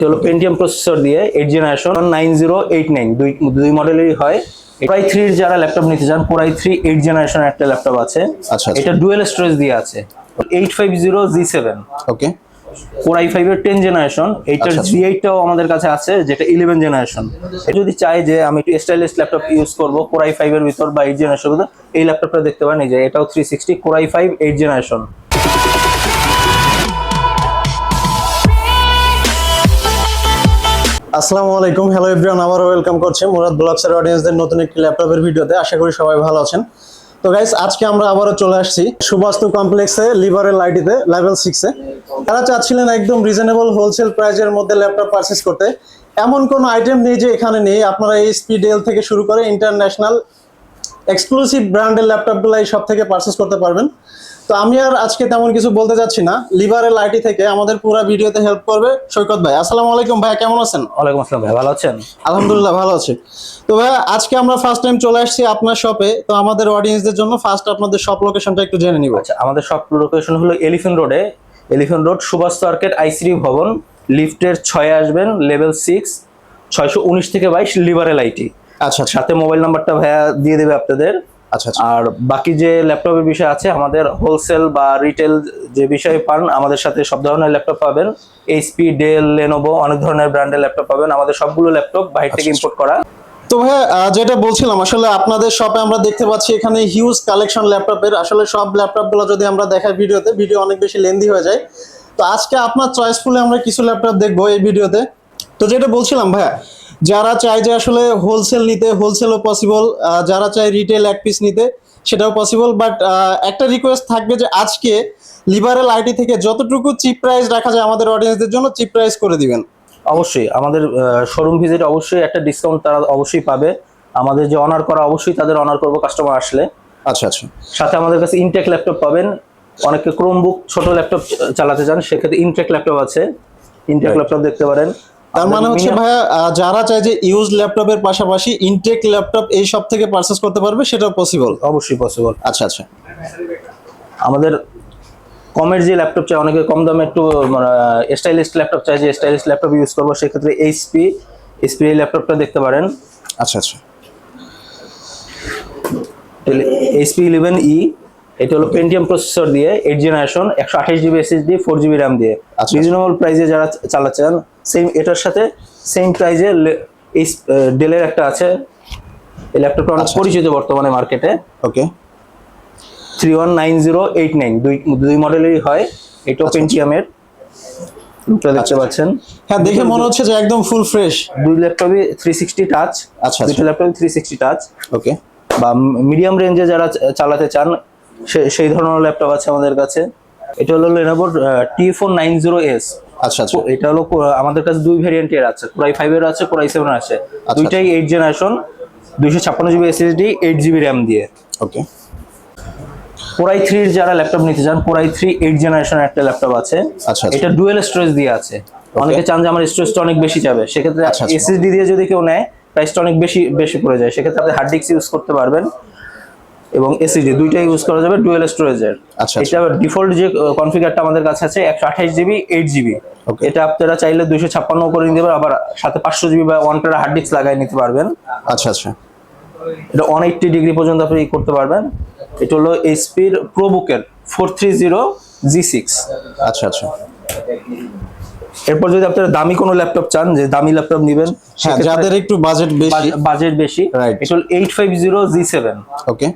এটা হলো Pentium processor দিয়ে eight generation nine zero eight nine দুই দুই মডেলেরই হয়। কোরাই থ্রির যারা ল্যাপটপ নিতে চান core i three eight generation একটা ল্যাপটপ আছে। আচ্ছা, আচ্ছা। এটা ডুয়েল স্টোরেজ দিয়ে আছে। Eight five zero G seven okay core i five এর টেন জেনারেশন এইটার আচ্ছা, আচ্ছা। জি এইটটাও আমাদের কাছে আছে যেটা ইলেভেন জেনারেশন যদি চাই যে আমি একটু স্টাইলিশ ল্যাপটপ ইউজ করব কোরাই ফাইভ এর ভিতর বা এইট জেনারেশন ভিতর এই ল্যাপটপটা দেখতে পারেন এই যে এটাও three sixty core i five eight generation আসসালামু আলাইকুম। হ্যালো এভরিওয়ান আবার ওয়েলকাম করছে মুরাদ ব্লগসের অডিয়েন্সদের নতুন একটি ল্যাপটপের ভিডিওতে। আশা করি সবাই ভালো আছেন। তো গাইস আজকে আমরা আবারও চলে আসছি সুবাস্তু কমপ্লেক্সে লিভারের লাইটিতে লেভেল সিক্সে তারা চাচ্ছিলেন একদম রিজনেবল হোলসেল প্রাইজের মধ্যে ল্যাপটপ পারচেস করতে। এমন কোনো আইটেম নেই যে এখানে নেই। আপনারা এই স্পিডেল থেকে শুরু করে ইন্টারন্যাশনাল এক্সক্লুসিভ ব্র্যান্ডের ল্যাপটপগুলো এই সব থেকে পারচেস করতে পারবেন। তো আমি আর আজকে তেমন কিছু বলতে যাচ্ছি না। লিভারের লাইটি থেকে আমাদের পুরো ভিডিওতে হেল্প করবে সৈকত ভাই। আসসালামু আলাইকুম ভাই কেমন আছেন? ওয়ালাইকুম আসসালাম ভাই ভালো আছেন? আলহামদুলিল্লাহ ভালো আছে। তো ভাই আজকে আমরা ফার্স্ট টাইম চলে আসছি আপনার শপে তো আমাদের অডিয়েন্সদের জন্য ফার্স্ট আপনাদের শপ লোকেশনটা একটু জেনে নিব। আচ্ছা আমাদের সব লোকেশন হলো এলিফেন্ট রোডে elephant road Subhash market ICD ভবন। লিফটের ছয়ে আসবেন লেভেল সিক্স ছয়শো উনিশ থেকে বাইশ লিভারেল আইটি আচ্ছা আচ্ছা। সাথে মোবাইল নাম্বারটা ভাইয়া দিয়ে দেবে আপনাদের। আর বাকি যে ল্যাপটপের বিষয় আছে আমাদের হোলসেল বা রিটেল যে বিষয়ে পান আমাদের সাথে সব ধরনের ল্যাপটপ পাবেন। এইচপি ডেল লেনোভো অনেক ধরনের ব্র্যান্ডের ল্যাপটপ পাবেন। আমাদের সবগুলো ল্যাপটপ বাইরে থেকে আচ্ছা, ইম্পোর্ট করা। তো ভাই আহ, যেটা বলছিলাম আসলে আপনাদের শপে আমরা দেখতে পাচ্ছি এখানে হিউজ কালেকশন ল্যাপটপের। আসলে সব ল্যাপটপগুলো যদি আমরা দেখাই ভিডিওতে ভিডিও অনেক বেশি লেন্দি হয়ে যায়। তো আজকে আপনার চয়েসফুলে আমরা কিছু ল্যাপটপ দেখব এই ভিডিওতে তো যেটা বলছিলাম ভাইয়া যারা চায় যে আসলে হোলসেল নিতে হোলসেলও পসিবল যারা চায় রিটেল এক পিস নিতে সেটাও পসিবল বাট একটা রিকোয়েস্ট থাকবে যে আজকে লিবারেল আইটি থেকে যতটুকু চিপ প্রাইস রাখা যায় আমাদের অডিয়েন্সদের জন্য চিপ প্রাইস করে দিবেন। অবশ্যই আমাদের শোরুম ভিজিট অবশ্যই একটা ডিসকাউন্ট তারা অবশ্যই পাবে। আমাদের যে অনার করা অবশ্যই তাদের অনার করব কাস্টমার আসলে। আচ্ছা আচ্ছা। সাথে আমাদের কাছে ইনটেক ল্যাপটপ পাবেন। অনেকে ক্রোমবুক ছোট ল্যাপটপ চালাতে চান সেক্ষেত্রে ইনটেক ল্যাপটপ আছে। ইনটেক ল্যাপটপ দেখতে পারেন। তার মানে হচ্ছে ভাইয়া যারা চায় যে ইউজ ল্যাপটপের পাশাপাশি ইনটেক ল্যাপটপ এই সব থেকে পারচেস করতে পারবে সেটাও পসিবল অবশ্যই পসিবল আচ্ছা আচ্ছা। আমাদের কমের যে ল্যাপটপ চাই অনেকে কম দামে একটু স্টাইলিশ ল্যাপটপ চাই যে স্টাইলিশ ল্যাপটপ ইউজ করব সেক্ষেত্রে এইচপি এইচপি এই ল্যাপটপটা দেখতে পারেন। আচ্ছা আচ্ছা। এইচপি ইলেভেন ই এটা হলো পেন্টিয়াম প্রসেসর দিয়ে এইট জেনারেশন একশো আঠাশ GB SSD four GB RAM দিয়ে। আচ্ছা। রিজনেবল প্রাইসে যারা চালাচ্ছেন সেম এটার সাথে সেম প্রাইসে এই ডেলের একটা আছে। এই ল্যাপটপটা অনেক আচ্ছা। পরিচিত বর্তমানে মার্কেটে okay three one nine zero eight nine দুই দুই মডেলেরই হয়। এটাও আচ্ছা, পেন্টিয়ামের দুটো দেখতে পাচ্ছেন। হ্যাঁ দেখে মনে হচ্ছে যে একদম ফুল ফ্রেশ দুই ল্যাপটপই থ্রি সিক্সটি টাচ আচ্ছা, দুটো ল্যাপটপই থ্রি সিক্সটি টাচ ওকে বা মিডিয়াম রেঞ্জে যারা চালাতে চান সেই ধরনের ল্যাপটপ আছে আমাদের কাছে। এটা হলো T four nine zero S আচ্ছা আচ্ছা। এটা হলো আমাদের কাছে দুই ভ্যারিয়েন্টের আছে। কোরাই ফাইভ এর আছে কোরাই সেভেন আছে। আচ্ছা। দুইটাই এইট জেনারেশন দুইশো ছাপ্পান্ন GB SSD eight GB RAM দিয়ে। ওকে। কোরাই থ্রির যারা ল্যাপটপ নিতে চান কোরাই থ্রি এইট জেনারেশনের একটা ল্যাপটপ আছে। আচ্ছা, আচ্ছা। এটা ডুয়েল স্টোরেজ দিয়ে আছে। অনেকে চান যে আমার স্টোরেজটা অনেক বেশি যাবে। সেক্ষেত্রে আচ্ছা, আচ্ছা। এসএসডি দিয়ে যদি কেউ নেয় প্রাইসটা অনেক বেশি বেশি পড়ে যায়। সেক্ষেত্রে আপনি হার্ড ডিস্ক ইউজ করতে পারবেন। এবং এসএসডি দুইটাই ইউজ করা যাবে ডুয়েল স্টোরেজের আচ্ছা, এটা ডিফল্ট যে কনফিগারটা আমাদের কাছে আছে একশো আঠাশ জিবি এইট জিবি Okay. এটা আপনারা চাইলে দুইশো ছাপ্পান্ন করে নিতে পারবেন আবার সাথে পাঁচশো জিবি বা ওয়ান টেরা হার্ড ডিস্ক লাগাই নিতে পারবেন। আচ্ছা আচ্ছা। এটা ওয়ান এইটটি ডিগ্রি পর্যন্ত আপনি করতে পারবেন। এটা হলো এইচপির প্রোবুকের four three zero G six আচ্ছা আচ্ছা। এরপর যদি আপনারা দামি কোনো ল্যাপটপ চান যে দামি ল্যাপটপ নেবেন হ্যাঁ যাদের একটু বাজেট বেশি। বাজেট বেশি. এটা হলো eight five zero G seven okay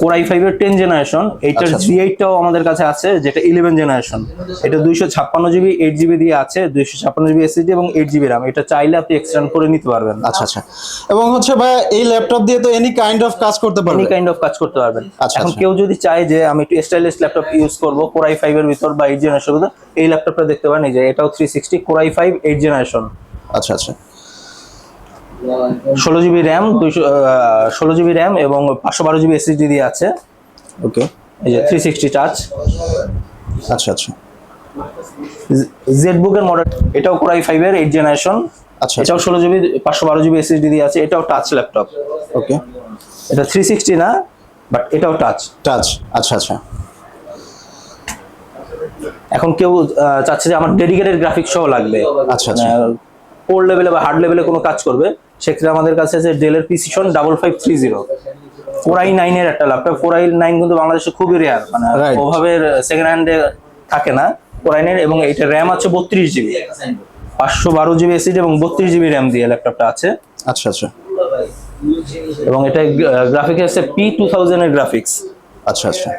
core I five এর টেন জেনারেশন এইটার আচ্ছা, আচ্ছা। জি এইটটাও আমাদের কাছে আছে যেটা ইলেভেন জেনারেশন এটা দুইশো ছাপ্পান্ন জিবি এইট জিবি দিয়ে আছে দুইশো ছাপ্পান্ন জিবি এসএসডি এবং এইট জিবি র্যাম এটা চাইলে আপনি এক্সটেন্ড করে নিতে পারবেন। আচ্ছা আচ্ছা। এবং হচ্ছে ভাই এই ল্যাপটপ দিয়ে তো এনি কাইন্ড অফ কাজ করতে এনি কাইন্ড অফ কাজ করতে পারবেন। এখন। কেউ যদি চায় যে আমি একটু স্টাইলিশ ল্যাপটপ ইউজ করব কোরাই ফাইভ এর ভিতর বা এইট জেনারেশন এই ল্যাপটপটা দেখতে পারেন এই যে এটাও three sixty core i five eight generation আচ্ছা আচ্ছা। ষোলো জিবি র্যাম দুইশো ষোলো জিবি র্যাম এবং পাঁচশো বারো জিবি এসএসডি দিয়ে আছে। ওকে। এই যে থ্রি সিক্সটি টাচ আচ্ছা আচ্ছা। জেড বুকের মডেল এটাও কোরাই ফাইভের এইট জেনারেশন আচ্ছা। এটাও ষোলো জিবি পাঁচশো বারো জিবি এসএসডি দিয়ে আছে এটাও টাচ ল্যাপটপ ওকে। এটা থ্রি সিক্সটি না বাট এটাও টাচ টাচ আচ্ছা আচ্ছা। এখন কেউ চাচ্ছে যে আমার ডেডিকেটেড গ্রাফিক্স সহ লাগবে। আচ্ছা, আচ্ছা। কোর লেভেলে বা হার্ড লেভেলে কোনো কাজ করবে। সেক্ষেত্রে আমাদের কাছে আছে ডেলের precision double five three zero four I নাইনের একটা ল্যাপটপ ফোর আই নাইন কিন্তু বাংলাদেশে খুবই রেয়ার মানে. ওভাবে সেকেন্ড হ্যান্ডে থাকে না ফোর আই নাইন এবং এটা র্যাম আছে বত্রিশ জিবি পাঁচশো বারো জিবি এসিডি এবং বত্রিশ জিবি র্যাম দিয়ে ল্যাপটপটা আছে। আচ্ছা আচ্ছা। এবং এটা গ্রাফিক্স আছে পি টু থাউজেন্ডের গ্রাফিক্স আচ্ছা আচ্ছা।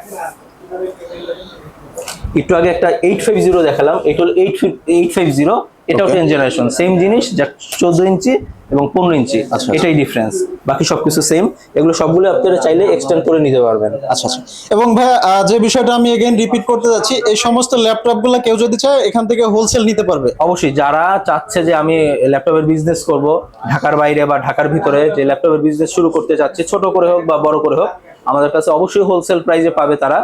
একটু আগে একটা এইট ফাইভ জিরো দেখালাম। এটা হলো এইট এইট ফাইভ জিরো এটাও. টেন জেনারেশন সেম জিনিস যা চোদ্দ ইঞ্চি এবং পনেরো ইঞ্চি। আচ্ছা। এটাই ডিফারেন্স বাকি সবকিছু সেম এগুলো সবগুলো আপনারা চাইলে এক্সটেন্ড করে নিতে পারবেন। আচ্ছা আচ্ছা। এবং ভাই যে বিষয়টা আমি এগেইন রিপিট করতে যাচ্ছি এই সমস্ত ল্যাপটপগুলো কেউ যদি চায় এখান থেকে হোলসেল নিতে পারবে? অবশ্যই যারা চাচ্ছে যে আমি ল্যাপটপের বিজনেস করব ঢাকার বাইরে বা ঢাকার ভিতরে যে ল্যাপটপের বিজনেস শুরু করতে চাচ্ছে ছোট করে হোক বা বড় করে হোক আমাদের কাছে অবশ্যই হোলসেল প্রাইসে পাবে তারা।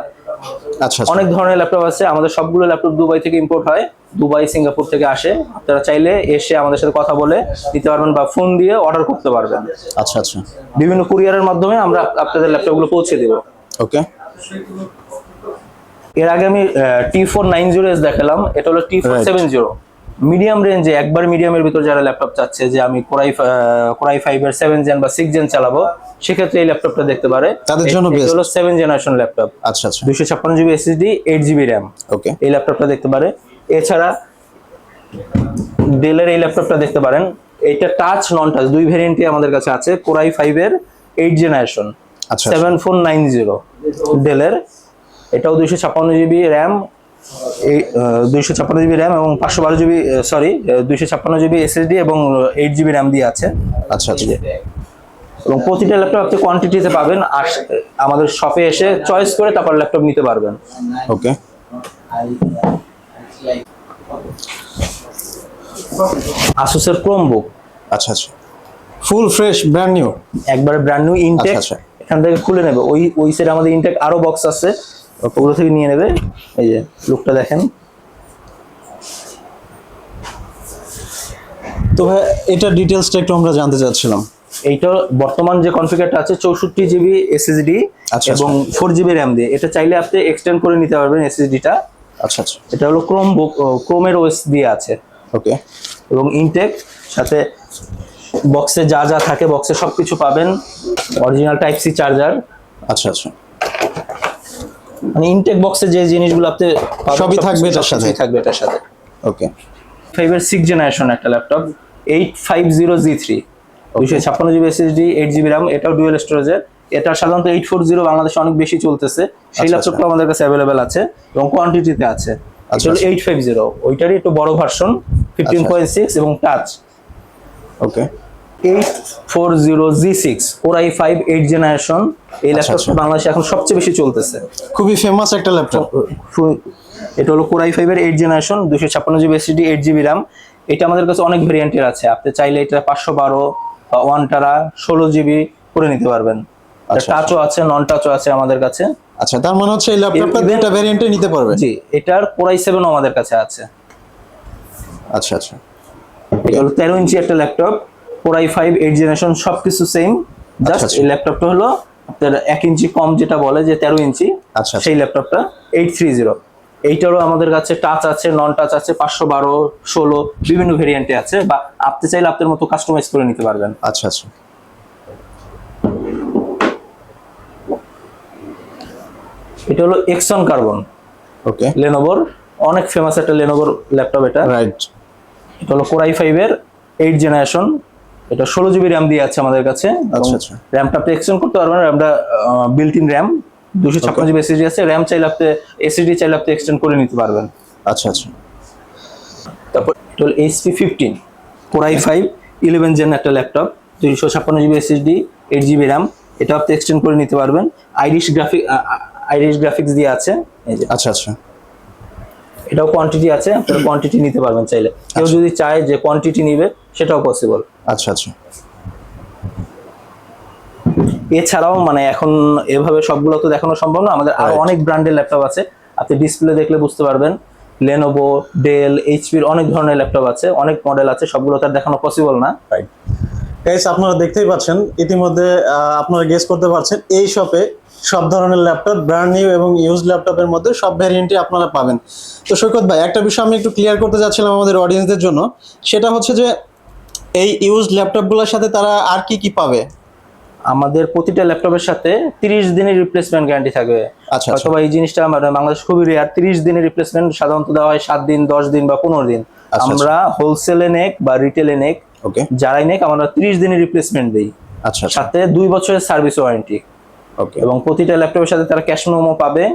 আচ্ছা আচ্ছা। অনেক ধরনের ল্যাপটপ আছে। আমাদের সবগুলো ল্যাপটপ দুবাই থেকে ইম্পোর্ট হয়। দুবাই সিঙ্গাপুর থেকে আসে। আপনারা চাইলে এসে আমাদের সাথে কথা বলে দিতে পারবেন বা ফোন দিয়ে অর্ডার করতে পারবেন। আচ্ছা আচ্ছা। বিভিন্ন কুরিয়ারের মাধ্যমে আমরা আপনাদের ল্যাপটপগুলো পৌঁছে দেবো। ওকে। এর আগে আমি T four nine zero S দেখালাম। এটা হলো T four. Seven zero medium রেঞ্জে একবার মিডিয়ামের ভিতর যারা ল্যাপটপ চাচ্ছে যে আমি core i core i five এর সেভেন জেন বা সিক্স জেন চালাবো সেক্ষেত্রে এই ল্যাপটপটা দেখতে পারে। তাদের জন্য হলো সেভেন জেনারেশন ল্যাপটপ আচ্ছা আচ্ছা। দুইশো ছাপ্পান্ন GB SSD eight GB RAM okay এই ল্যাপটপটা দেখতে পারে। এছাড়া ডেলের এই ল্যাপটপটা দেখতে পারেন। এটা টাচ নন টাচ দুই ভেরিয়েন্টই আমাদের কাছে আছে। কোরাই ফাইভ এর এইট জেনারেশন আচ্ছা সেভেন ফোর নাইন জিরো ডেলের এটাও দুইশো ছাপ্পান্ন জিবি র্যাম এই দুইশো ছাপ্পান্ন জিবি র্যাম এবং পাঁচশো বারো জিবি সরি দুইশো ছাপ্পান্ন জিবি এসএসডি এবং এইট জিবি র্যাম দিয়ে আছে। আচ্ছা আচ্ছা। এবং প্রতিটা ল্যাপটপ আপনি কোয়ান্টিটিতে পাবেন আর আমাদের শপে এসে চয়েস করে তারপর ল্যাপটপ নিতে পারবেন। ওকে। আসুসের ক্রোমবুক আচ্ছা আচ্ছা। ফুল ফ্রেশ ব্র্যান্ড নিউ একবারে ব্র্যান্ড নিউ ইনটেক। এখান থেকে খুলে নেবে। ওই ওই সাইডে আমাদের ইনটেক আরও বক্স আছে। ওগুলো থেকে নিয়ে নেবে। এই যে লুকটা দেখেন। তো ভাই এটা ডিটেলসটা একটু আমরা জানতে চাচ্ছিলাম। এইটা বর্তমান যে কনফিগারটা আছে চৌষট্টি জিবি এসএসডি আচ্ছা, এবং ফোর জিবি র্যাম দিয়ে। এটা চাইলে আপনি এক্সটেন্ড করে নিতে পারবেন এসএসডিটা আচ্ছা আচ্ছা। এটা হলো ক্রোম ক্রোমের ওএস দিয়ে আছে। ওকে এবং ইনটেক সাথে বক্সে যা যা থাকে বক্সে সব কিছু পাবেন। অরিজিনাল টাইপ সি চার্জার আচ্ছা আচ্ছা। মানে ইনটেক বক্সে যে জিনিসগুলো আপনি সবই থাকবে এটার সাথে। থাকবে এটার সাথে। ওকে ফাইভের সিক্স জেনারেশন একটা laptop eight five zero G three দুইশো ছাপ্পান্ন GB SSD eight GB RAM এটাও ডুয়েল স্টোরেজের এটা সাধারণত এইট ফোর জিরো বাংলাদেশে অনেক বেশি চলতেছে। সেই আচ্ছা, ল্যাপটপটা আমাদের কাছে অ্যাভেলেবেল আছে এবং কোয়ান্টিটিতে আছে। আচ্ছা, আচ্ছা। এইট ফাইভ জিরো ওইটারই একটু বড় ভার্সন ফিফটিন আচ্ছা। পয়েন্ট সিক্স এবং touch okay eight four zero G six or I five eight generation এই আচ্ছা, ল্যাপটপটা আচ্ছা। বাংলাদেশে এখন সবচেয়ে বেশি চলতেছে। খুবই ফেমাস একটা ল্যাপটপ এটা হলো কোরাই ফাইভের এইট জেনারেশন দুশো ছাপ্পান্ন GB SD eight GB RAM এটা আমাদের কাছে অনেক ভেরিয়েন্টের আছে। আপনি চাইলে এটা পাঁচশো বারো বা ওয়ান টারা ষোলো জিবি করে নিতে পারবেন। আচ্ছা, টাচও আছে নন টাচও আছে আমাদের কাছে। আচ্ছা তার মানে হচ্ছে এই ল্যাপটপটা দুইটা নিতে পারবে। জি এটার কোরাই সেভেনও আমাদের কাছে আছে। আচ্ছা আচ্ছা। এটা হলো তেরো ইঞ্চি একটা laptop core i five eight generation সব কিছু সেম জাস্ট আচ্ছা। এই ল্যাপটপটা হলো আপনার এক ইঞ্চি কম যেটা বলে যে তেরো ইঞ্চি আচ্ছা। সেই ল্যাপটপটা এইট থ্রি জিরো এইটারও আমাদের কাছে টাচ আছে নন টাচ আছে পাঁচশো বারো ষোলো বিভিন্ন ভেরিয়েন্টে আছে বা আপনি চাইলে আপনার মতো কাস্টমাইজ করে নিতে পারবেন। আচ্ছা আচ্ছা। এটা হলো এক্সন কার্বন ওকে লেনোভোর অনেক ফেমাস একটা লেনোভোর ল্যাপটপ এটা। রাইট এটা হলো কোরাই ফাইভের এইট জেনারেশন এটা ষোলো জিবি র্যাম দিয়ে আছে আমাদের কাছে। আচ্ছা, আচ্ছা। র্যামটা আপনি এক্সটেন্ড করতে পারবেন র্যামটা বিল্ট ইন র্যাম দুশো ছাপ্পান্ন জিবি এসএসডি আছে র্যাম চাইলে আপনি এসএসডি চাইলে আপনি এক্সটেন্ড করে নিতে পারবেন। আচ্ছা আচ্ছা। তারপর HP fifteen core i five eleven gen একটা ল্যাপটপ দুইশো ছাপ্পান্ন GB SSD eight GB RAM এটা আপনি এক্সটেন্ড করে নিতে পারবেন। আইরিশ গ্রাফিক আইরিশ গ্রাফিক্স দিয়ে আছে এই যে। আচ্ছা আচ্ছা। এটাও কোয়ান্টিটি আছে আপনারা কোয়ান্টিটি নিতে পারবেন চাইলে। কেউ যদি চায় যে কোয়ান্টিটি নিবে সেটাও পসিবল আচ্ছা আচ্ছা। এছাড়াও মানে এখন এভাবে সবগুলো তো দেখানো সম্ভব না আমাদের আরও অনেক ব্র্যান্ডের ল্যাপটপ আছে। আপনি ডিসপ্লে দেখলে বুঝতে পারবেন লেনোভো ডেল এইচপির অনেক ধরনের ল্যাপটপ আছে অনেক মডেল আছে সবগুলো তার দেখানো পসিবল না। গাইস আপনারা দেখতেই পাচ্ছেন ইতিমধ্যে আপনারা গেস করতে পারছেন এই শপে সব ধরনের ল্যাপটপ ব্র্যান্ড নিউ এবং ইউজ ল্যাপটপের মধ্যে সব ভ্যারিয়েন্টই আপনারা পাবেন। তো সৈকত ভাই একটা বিষয় আমি একটু ক্লিয়ার করতে যাচ্ছিলাম আমাদের অডিয়েন্সদের জন্য সেটা হচ্ছে যে এই ইউজ ল্যাপটপগুলোর সাথে তারা আর কি কি পাবে? আমাদের প্রতিটা ল্যাপটপের সাথে তিরিশ দিনের রিপ্লেসমেন্ট গ্যারান্টি থাকবে। আচ্ছা, আচ্ছা। অথবা এই জিনিসটা মানে বাংলাদেশ খুবই রেয়ার তিরিশ দিনের রিপ্লেসমেন্ট সাধারণত দেওয়া হয় সাত দিন দশ দিন বা পনেরো দিন। আচ্ছা। আমরা হোলসেলে নেক বা রিটেলে নেক ওকে। যারাই নেক আমরা তিরিশ দিনের রিপ্লেসমেন্ট দিই। আচ্ছা আচ্ছা। সাথে দুই বছরের সার্ভিস ওয়ারেন্টি ওকে। এবং প্রতিটা ল্যাপটপের সাথে তারা ক্যাশ মেমো পাবে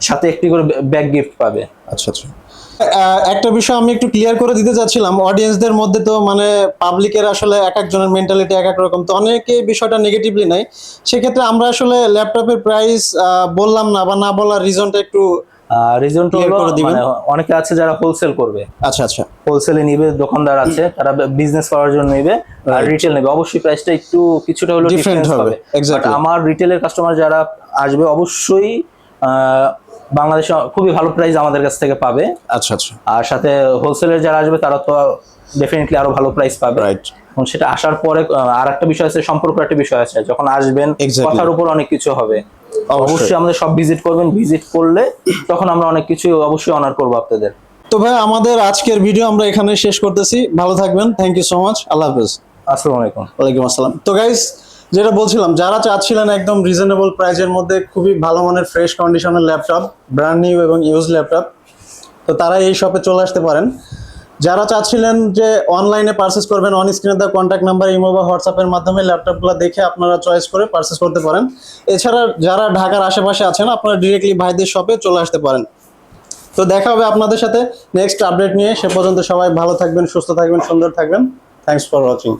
সাথে একটি করে ব্যাক গিফট পাবে। আচ্ছা আচ্ছা। একটা বিষয় আমি একটু ক্লিয়ার করে দিতে চাচ্ছিলাম। অডিয়েন্সদের মধ্যে তো মানে পাবলিকের আসলে এক একজনের মেন্টালিটি এক এক রকম। তো অনেকে বিষয়টা নেগেটিভলি নেয়। সেক্ষেত্রে আমরা আসলে ল্যাপটপের প্রাইস বললাম না বা না বলার রিজনটা একটু করে দিবেন। মানে অনেকে আছে যারা হোলসেল করবে। আচ্ছা আচ্ছা। হোলসেলে নিবে দোকানদার আছে তারা বিজনেস করার জন্য নেবে আর রিটেল নেবে। অবশ্যই প্রাইসটা একটু কিছুটা হলো ডিফারেন্স হবে, আমার রিটেলের কাস্টমার যারা আসবে অবশ্যই বাংলাদেশে খুবই ভালো প্রাইস আমাদের কাছ থেকে পাবে। আচ্ছা আচ্ছা। আর সাথে হোলসেলের যারা আসবে তারা তো ডেফিনেটলি আরও ভালো প্রাইস পাবে। রাইট এবং সেটা আসার পরে আর একটা বিষয় আছে সম্পর্ক একটা বিষয় আছে। যখন আসবেন কথার উপর অনেক কিছু হবে। অবশ্যই। অবশ্যই আমাদের সব ভিজিট করবেন ভিজিট করলে তখন আমরা অনেক কিছু অবশ্যই অনার করব আপনাদের। তো ভাই আমাদের আজকের ভিডিও আমরা এখানে শেষ করতেছি। ভালো থাকবেন। থ্যাংক ইউ সো মাচ আল্লাহ হাফেজ। আসসালামু আলাইকুম। ওয়ালাইকুম আসসালাম। তো গাইস যেটা বলছিলাম, যারা চাচ্ছিলেন একদম রিজনেবল প্রাইজের মধ্যে খুবই ভালো মানের ফ্রেশ কন্ডিশনের ল্যাপটপ ব্র্যান্ড নিউ এবং ইউজ ল্যাপটপ তো তারা এই শপে চলে আসতে পারেন। যারা চাচ্ছিলেন যে অনলাইনে পারচেস করবেন অন স্ক্রিনে দেওয়া কন্ট্যাক্ট নাম্বার ইমো বা হোয়াটসঅ্যাপের মাধ্যমে ল্যাপটপগুলো দেখে আপনারা চয়েস করে পারচেস করতে পারেন। এছাড়া যারা ঢাকার আশেপাশে আছেন, আপনারা ডিরেক্টলি ভাইদের শপে চলে আসতে পারেন। তো দেখা হবে আপনাদের সাথে নেক্সট আপডেট নিয়ে। সে পর্যন্ত সবাই ভালো থাকবেন, সুস্থ থাকবেন, সুন্দর থাকবেন। Thanks for watching